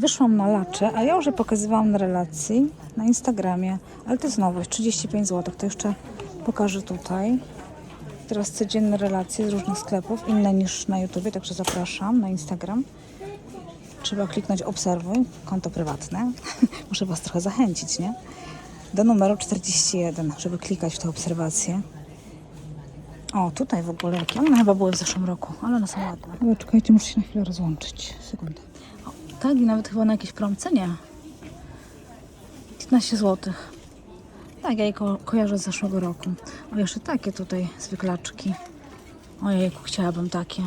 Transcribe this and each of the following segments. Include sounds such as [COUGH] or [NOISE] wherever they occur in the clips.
Wyszłam na lacze, a ja już pokazywałam na relacji na Instagramie, ale to jest nowość, 35 zł. To jeszcze pokażę tutaj. Teraz codzienne relacje z różnych sklepów, inne niż na YouTubie, także zapraszam na Instagram. Trzeba kliknąć obserwuj, konto prywatne. [LAUGHS] Muszę Was trochę zachęcić, nie? Do numeru 41, żeby klikać w te obserwacje. O, tutaj w ogóle jakie. One chyba były w zeszłym roku, ale one są ładne. Ale czekajcie, muszę się na chwilę rozłączyć. Sekundę. Tak, i nawet chyba na jakieś promce, nie? 15 zł. Tak, ja je ko- kojarzę z zeszłego roku. O, jeszcze takie tutaj zwyklaczki. Ojejku, chciałabym takie.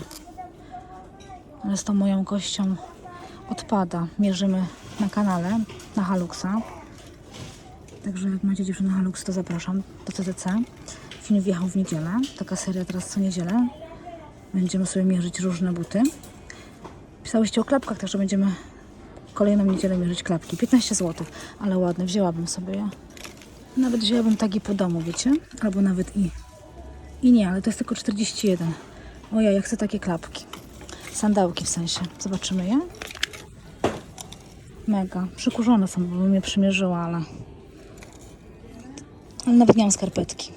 Ale z tą moją kością odpada. Mierzymy na kanale, na Haluxa. Także jak macie dziewczyny Halux, to zapraszam do CTC. Film wjechał w niedzielę. Taka seria teraz co niedzielę. Będziemy sobie mierzyć różne buty. Pisałyście o klapkach, także będziemy kolejną niedzielę mierzyć klapki. 15 zł, ale ładne. Wzięłabym sobie je. Nawet wzięłabym taki po domu, wiecie? Albo nawet i. I nie, ale to jest tylko 41. Ojej, ja chcę takie klapki. Sandałki w sensie. Zobaczymy je. Mega. Przykurzone są, bo bym mnie przymierzyła, ale... Ale nawet nie mam skarpetki.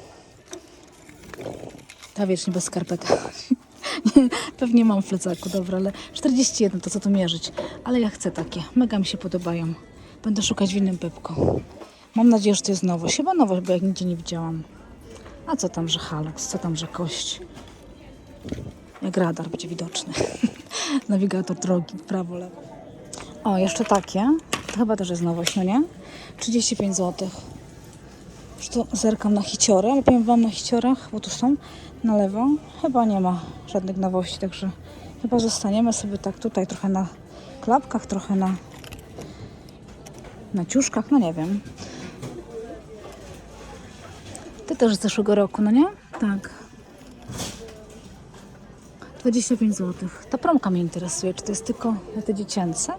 Ta wiecznie bez skarpetek. [LAUGHS] [LAUGHS] Pewnie mam w plecaku, dobra, ale 41 to co tu mierzyć. Ale ja chcę takie. Mega mi się podobają. Będę szukać w innym pepku. Mam nadzieję, że to jest nowość. Chyba nowość, bo jak nigdzie nie widziałam. A co tam, że halux? Co tam, że kość? Jak radar będzie widoczny. [LAUGHS] Nawigator drogi, prawo, lewo. O, jeszcze takie. To chyba też jest nowość, no nie? 35 zł. Już tu zerkam na hiciory, ale powiem Wam na hiciorach, bo tu są na lewo. Chyba nie ma żadnych nowości, także chyba zostaniemy sobie tak tutaj trochę na klapkach, trochę na, na ciuszkach, no nie wiem. Ty też z zeszłego roku, no nie? Tak. 25 zł. Ta promka mnie interesuje, czy to jest tylko te dziecięce?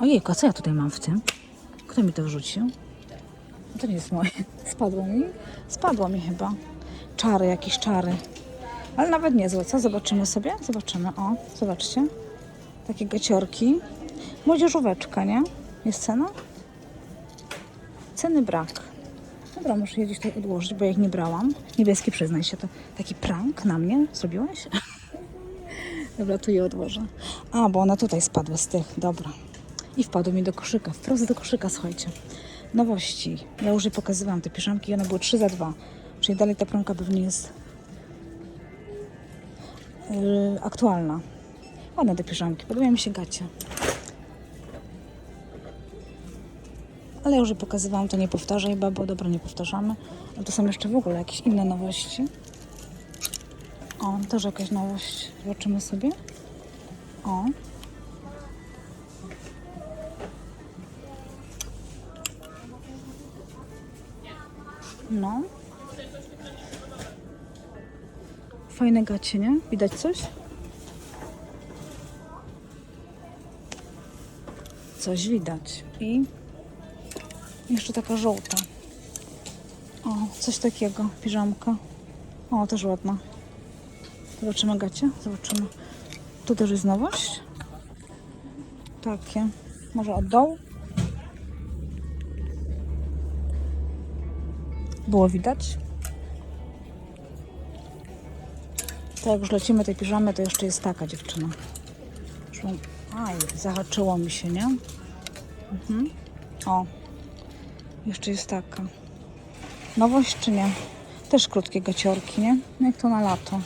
Ojejku, co ja tutaj mam w tym? Kto mi to wrzucił? To nie jest moje. Spadło mi? Spadło mi chyba. Czary, jakieś czary. Ale nawet niezłe, co? Zobaczymy sobie? Zobaczymy. O, zobaczcie. Takie gaciorki. Młodzieżóweczka, nie? Jest cena? Ceny brak. Dobra, muszę je gdzieś tutaj odłożyć, bo ja ich nie brałam. Niebieski, przyznaj się, to taki prank na mnie zrobiłeś? [LAUGHS] Dobra, tu je odłożę. A, bo one tutaj spadły z tych. Dobra. I wpadły mi do koszyka. Wprost do koszyka, słuchajcie. Nowości. Ja już je pokazywałam, te piżamki. One były 3 za 2. Czyli dalej ta promka pewnie jest yy, aktualna. Ładne te piżamki. Podobają mi się gacie. Ale ja już je pokazywałam, to nie powtarzaj, babo. Dobra, nie powtarzamy. Ale to są jeszcze w ogóle jakieś inne nowości. O, też jakaś nowość. Zobaczymy sobie. O. No. Fajne gacie, nie? Widać coś? Coś widać. I jeszcze taka żółta. O, coś takiego. Piżamka. O, też ładna. Zobaczymy gacie? Zobaczymy. Tu też jest nowość. Takie. Może od dołu? Było widać. To jak już lecimy tej piżamy, to jeszcze jest taka dziewczyna. Aj, zahaczyło mi się, nie? Mhm. O, jeszcze jest taka. Nowość czy nie? Też krótkie gaciorki, nie? Jak to na lato.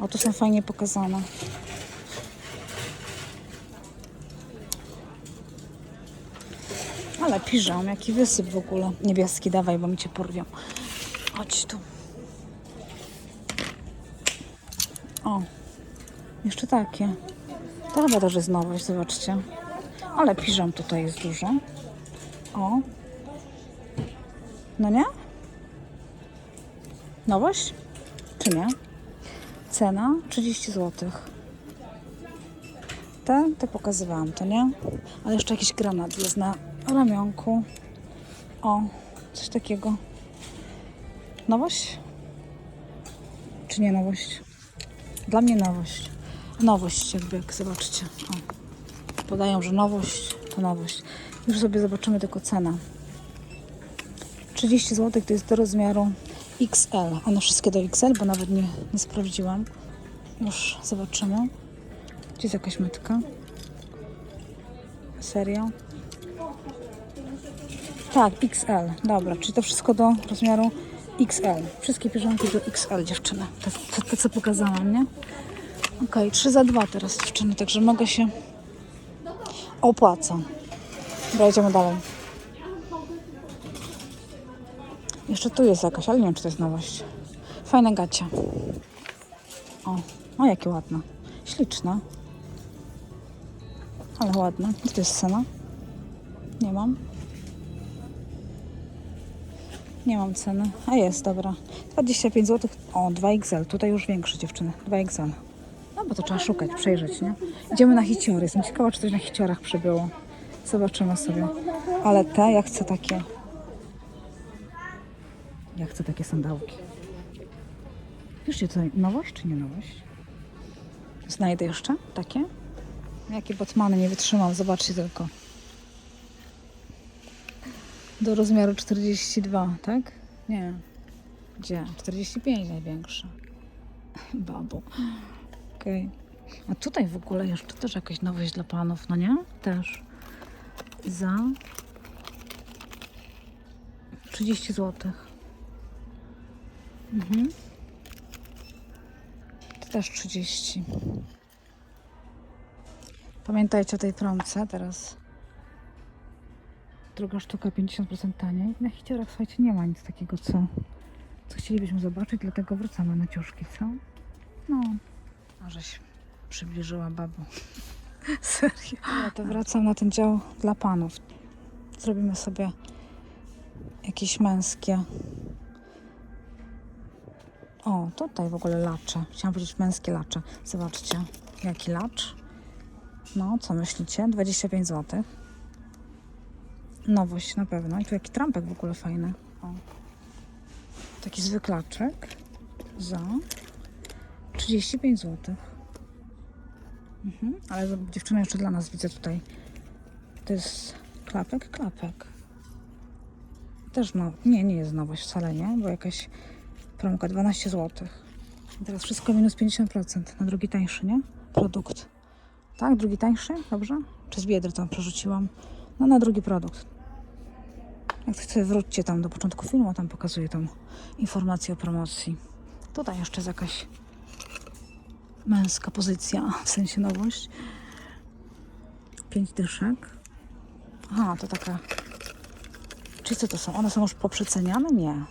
O, tu są fajnie pokazane. Ale piżam, jaki wysyp w ogóle. Niebieski, dawaj, bo mi cię porwią. Chodź tu. O, jeszcze takie. To chyba też jest nowość, zobaczcie. Ale piżam tutaj jest dużo. O. No nie? Nowość? Czy nie? Cena 30 zł. Te, te pokazywałam, to nie? Ale jeszcze jakiś granat jest na ramionku. O, coś takiego. Nowość? Czy nie nowość? Dla mnie nowość. Nowość jakby, jak zobaczcie. O, podają, że nowość to nowość. Już sobie zobaczymy tylko cenę. 30 zł to jest do rozmiaru XL. One wszystkie do XL, bo nawet nie, nie sprawdziłam. Już zobaczymy. Gdzie jest jakaś metka? Serio? Tak, XL. Dobra, czyli to wszystko do rozmiaru XL. Wszystkie piżamki do XL, dziewczyny. To co pokazałam, nie? Okej, 3 za 2 teraz, dziewczyny, także mogę się... Opłaca. Dobra, idziemy dalej. Jeszcze tu jest jakaś, ale nie wiem, czy to jest nowość. Fajne gacie. O, o jakie ładne. Śliczne. Ale ładne. Gdzie to jest cena? Nie mam. Nie mam ceny. A jest, dobra. 25 zł. O, 2XL. Tutaj już większe dziewczyny. 2XL. No bo to trzeba szukać, przejrzeć, nie? Idziemy na hiciory. Jestem ciekawa, czy coś na hiciorach przybyło. Zobaczymy sobie. Ale te, ja chcę takie. Ja chcę takie sandałki. Wieszcie, to nowość czy nie nowość? Znajdę jeszcze takie? Jakie botmany nie wytrzymam, zobaczcie tylko. Do rozmiaru 42, tak? Nie. Gdzie? 45 największe. Babu. Okej. A tutaj w ogóle jeszcze też jakaś nowość dla panów, no nie? Też. Za 30 zł. Mhm. To też 30. Pamiętajcie o tej promce teraz. Druga sztuka 50% taniej. Na hiciorach, słuchajcie, nie ma nic takiego, co, co chcielibyśmy zobaczyć, dlatego wracamy na ciuszki, co? No, a żeś przybliżyła babo. [LAUGHS] Serio. Ja to wracam na ten dział dla panów. Zrobimy sobie jakieś męskie. O, tutaj w ogóle lacze. Chciałam powiedzieć męskie lacze. Zobaczcie, jaki lacz. No, co myślicie? 25 zł. Nowość na pewno. I tu jaki trampek w ogóle fajny. O. Taki zwyklaczek za 35 zł. Mhm. Ale dziewczyny jeszcze dla nas widzę tutaj. To jest klapek, klapek. Też no, nie, nie jest nowość wcale, nie? Bo jakaś promka 12 zł. Teraz wszystko minus 50% na drugi tańszy, nie? Produkt. Tak, drugi tańszy? Dobrze? Czy z biedry tam przerzuciłam? No na drugi produkt. Jak chcecie, wróćcie tam do początku filmu, a tam pokazuję tą informację o promocji. Tutaj jeszcze jest jakaś męska pozycja, w sensie nowość. Pięć dyszek. Aha, to taka... Czy co to są? One są już poprzeceniane? Nie.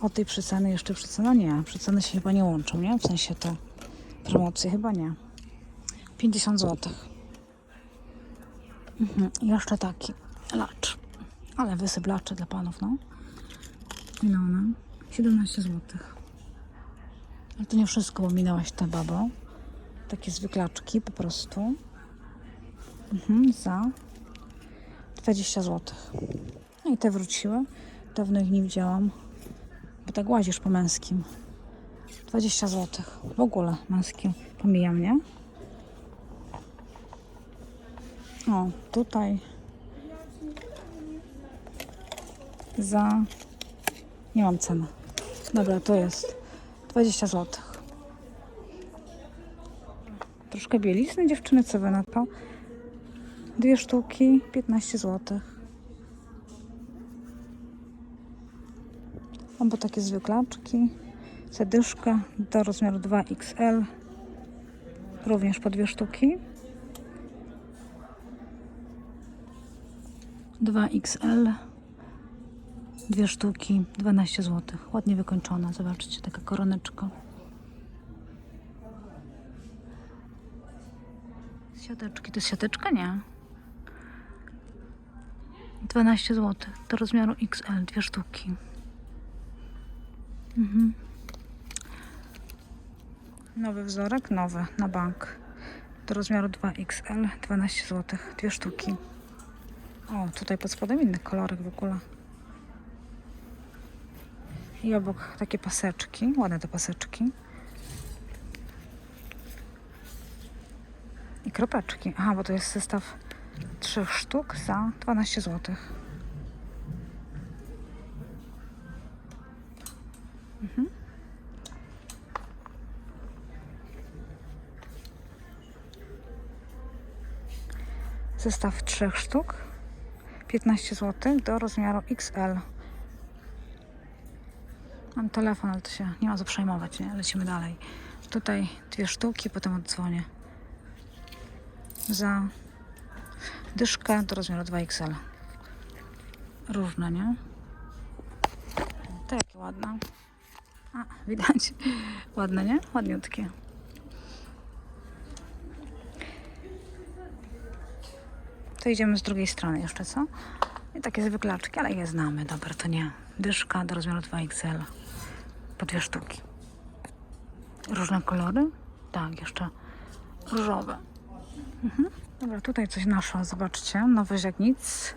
Od tej przeceny jeszcze przecena? Nie. Przeceny się chyba nie łączą, nie? W sensie te promocje chyba nie. 50 zł. Mhm. I jeszcze taki lacz. Ale wysyp laczy dla panów, no. Ile one? 17 zł. Ale to nie wszystko, bo minęłaś tę babo. Takie zwyklaczki po prostu. Mhm, za 20 zł. No i te wróciły. Dawno ich nie widziałam. Bo tak łazisz po męskim. 20 zł. W ogóle męskie pomijam, nie? O, tutaj za... Nie mam ceny. Dobra, to jest 20 zł. Troszkę bielizny dziewczyny, co wy na to? Dwie sztuki, 15 zł. Albo takie zwyklaczki. Zadyszka do rozmiaru 2XL. Również po dwie sztuki. 2XL. Dwie sztuki, 12 zł. Ładnie wykończona, zobaczcie, taka koroneczka. Siateczki, to jest siateczka? Nie. 12 zł, do rozmiaru XL, dwie sztuki. Mhm. Nowy wzorek, nowy, na bank. Do rozmiaru 2XL, 12 zł, dwie sztuki. O, tutaj pod spodem inny kolorek w ogóle. I obok takie paseczki, ładne te paseczki. I kropeczki. Aha, bo to jest zestaw trzech sztuk za 12 zł. Zestaw trzech sztuk 15 zł do rozmiaru XL. Mam telefon, ale to się nie ma co przejmować, nie? Lecimy dalej. Tutaj dwie sztuki, potem odzwonię. Za dyszkę do rozmiaru 2XL. Różne, nie? Jakie ładne. A, widać. Ładne, nie? Ładniutkie. To idziemy z drugiej strony jeszcze, co? I takie zwyklaczki, ale je znamy. Dobra, to nie. Dyszka do rozmiaru 2XL. Po dwie sztuki. Różne kolory? Tak, jeszcze różowe. Mhm. Dobra, tutaj coś naszło. Zobaczcie. Nowy ziagnic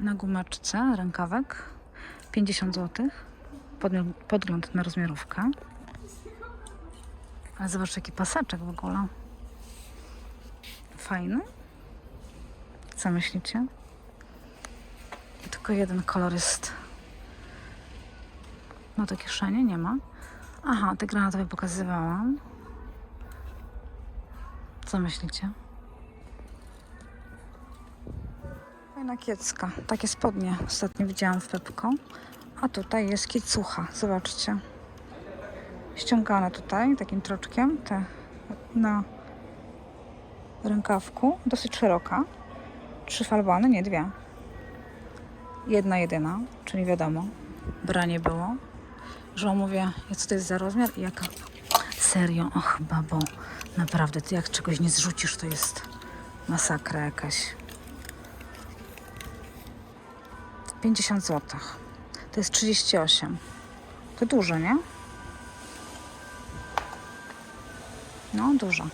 na gumeczce, rękawek. 50 zł. Podgląd na rozmiarówkę. Ale zobaczcie, jaki paseczek w ogóle. Fajny. Co myślicie? Tylko jeden kolor jest. No to kieszenie nie ma. Aha, te granatowe pokazywałam. Co myślicie? Fajna kiecka. Takie spodnie ostatnio widziałam w Pepko. A tutaj jest kiecucha. Zobaczcie. Ściągane tutaj takim troczkiem. Te na rękawku. Dosyć szeroka. Trzy falbany, nie dwie. Jedna jedyna, czyli wiadomo, branie było. Że mówię, co to jest za rozmiar i jaka. Serio, och babo, naprawdę, ty jak czegoś nie zrzucisz, to jest masakra jakaś. 50 zł. To jest 38. To dużo, nie? No, dużo.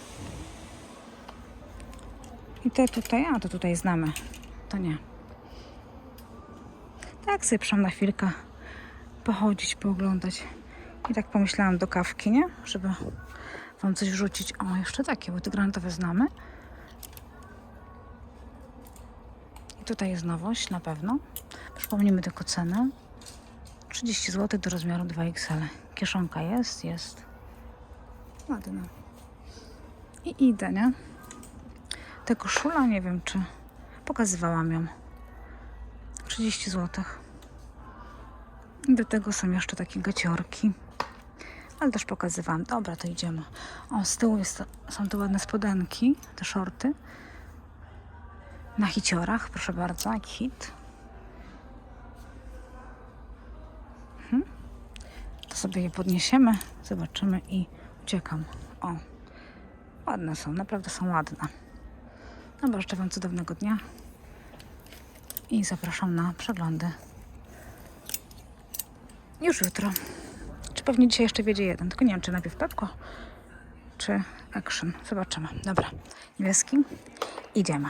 I te tutaj, a to tutaj znamy. To nie. Tak przyszłam na chwilkę pochodzić, pooglądać. I tak pomyślałam do kawki, nie? Żeby wam coś wrzucić. O, jeszcze takie, te granatowe znamy. I tutaj jest nowość, na pewno. Przypomnijmy tylko cenę. 30 zł do rozmiaru 2XL. Kieszonka jest, jest. Ładna. I idę, nie? Ta koszula, nie wiem czy pokazywałam ją. 30 zł. Do tego są jeszcze takie gaciorki. Ale też pokazywałam. Dobra, to idziemy. O, z tyłu jest, są te ładne spodenki, te shorty. Na hiciorach, proszę bardzo, jak hit. Mhm. To sobie je podniesiemy, zobaczymy i uciekam. O, ładne są, naprawdę są ładne. Dobra, życzę Wam cudownego dnia i zapraszam na przeglądy już jutro. Czy pewnie dzisiaj jeszcze wiedzie jeden, tylko nie wiem, czy najpierw Pepko, czy Action. Zobaczymy. Dobra, niebieski, idziemy.